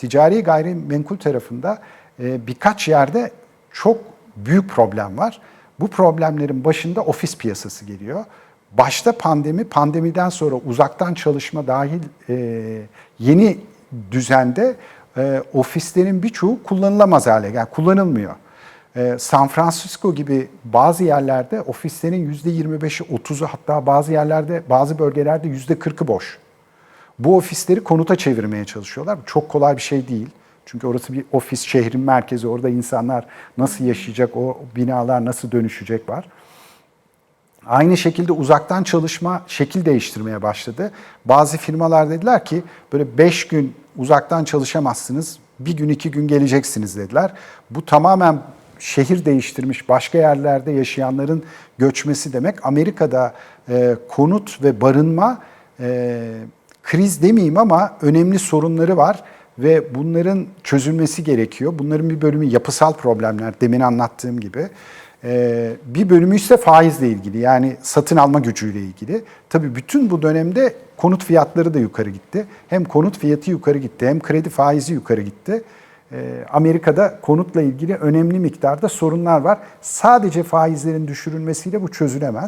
ticari gayrimenkul tarafında e, birkaç yerde çok büyük problem var. Bu problemlerin başında ofis piyasası geliyor. Başta pandemi, pandemiden sonra uzaktan çalışma dahil e, yeni düzende e, ofislerin birçoğu kullanılamaz hale yani kullanılmıyor. San Francisco gibi bazı yerlerde ofislerin %25'i 30'u hatta bazı yerlerde bazı bölgelerde %40'ı boş. Bu ofisleri konuta çevirmeye çalışıyorlar. Çok kolay bir şey değil. Çünkü orası bir ofis, şehrin merkezi. Orada insanlar nasıl yaşayacak, o binalar nasıl dönüşecek var. Aynı şekilde uzaktan çalışma şekil değiştirmeye başladı. Bazı firmalar dediler ki böyle 5 gün uzaktan çalışamazsınız, bir gün iki gün geleceksiniz dediler. Bu tamamen şehir değiştirmiş başka yerlerde yaşayanların göçmesi demek. Amerika'da e, konut ve barınma e, kriz demeyeyim ama önemli sorunları var ve bunların çözülmesi gerekiyor. Bunların bir bölümü yapısal problemler demin anlattığım gibi. Ee, bir bölümü ise faizle ilgili yani satın alma gücüyle ilgili. Tabii bütün bu dönemde konut fiyatları da yukarı gitti. Hem konut fiyatı yukarı gitti hem kredi faizi yukarı gitti. Ee, Amerika'da konutla ilgili önemli miktarda sorunlar var. Sadece faizlerin düşürülmesiyle bu çözülemez.